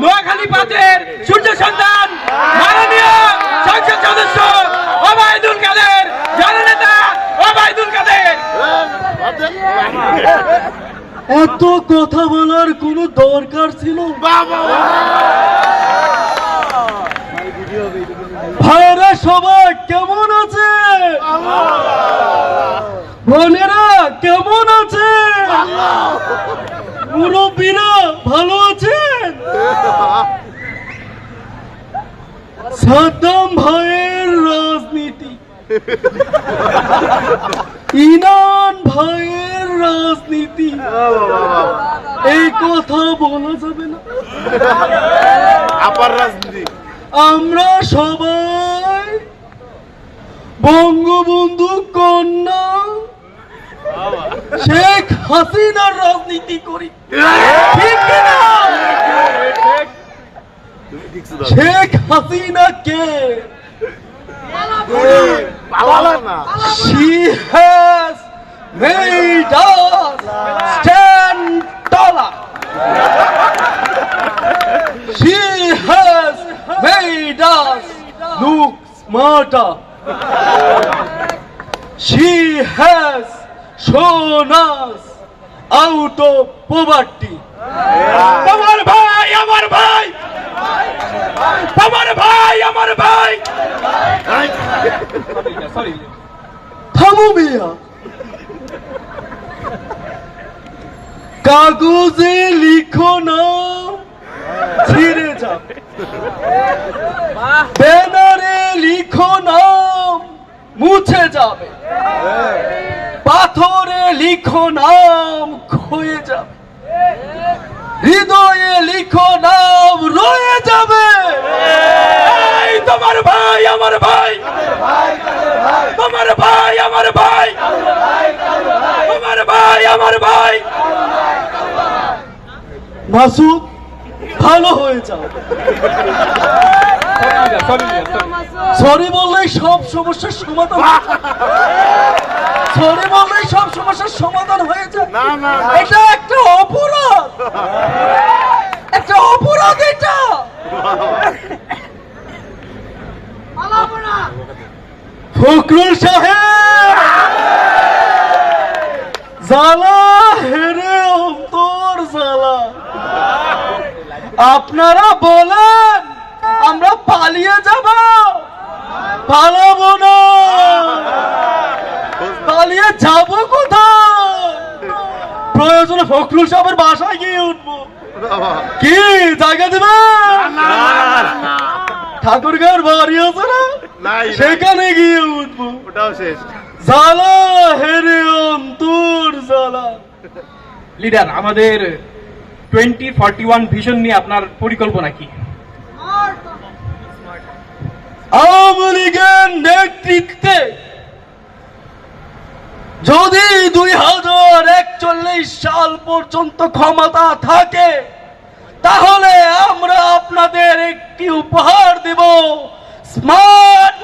নোয়াখালী পাঁচের সূর্য সন্তান মাননীয় সংসদ সদস্য ওবায়দুল কাদের জননেতা ওবায়দুল কাদের। এত কথা বলার কোনো দরকার ছিল? ভাইরা সবাই কেমন আছে? বোনেরা কেমন আছে? মুরব্বীরা ভালো আছেন সাদ্দাম ভাইয়ের রাজনীতি। ইনান ভাইয়ের রাজনীতি। এই কথা বলা যাবে না। আপার রাজনীতি। আমরা সবাই বঙ্গবন্ধু কন্যা। শেখ হাসিনার রাজনীতি করি। ঠিক কিনা? শেখ হাসিনা কে She has made us stand taller. She has made us look smarter. She has shown us out of poverty. তোমার ভাই আমার ভাই তোমার ভাই আমার ভাই থামো মিয়া কাগজে লিখো না ছিঁড়ে যাবে ব্যানারে লিখো নাম মুছে যাবে পাথরে লিখো নাম ক্ষয়ে যাবে হৃদয়ে লিখো নাম রয়ে যাবে আমার ভাই। তোমার ভাই আমার ভাই। তোমার ভাই আমার ভাই। মাসুদ ভালো হয়ে যাও। সরি বললেই সব সমস্যার সমাধান সরি বললেই সব সমস্যার সমাধান হয়ে যায়। না না। এটা একটা অপরাধ একটা অপরাধ এটা ফখরুল সাহেব! জ্বালা হেরে অন্তর জ্বালা। আপনারা বলেন, আমরা পালিয়ে যাব। পালাবো না। পালিয়ে যাব কোথায়? প্রয়োজনে ফখরুল সাহেবের বাসায় গিয়ে উঠবো। কি, জায়গা দেবেন? ঠাকুরগাঁর বাড়ি আছে না? সেখানে গিয়ে উঠবো। ওটাও শেষ। জ্বালা হেরে অন্তর জ্বালা। লিডার আমাদের টোয়েন্টি ফর্টি ওয়ান ভিশন নিয়ে আপনার পরিকল্পনা কি? আওয়ামী লীগের নেতৃত্বে যদি দুই হাজার একচল্লিশ সাল পর্যন্ত ক্ষমতা থাকে তাহলে আমরা আপনাদের একটি উপহার দেব। স্মার্ট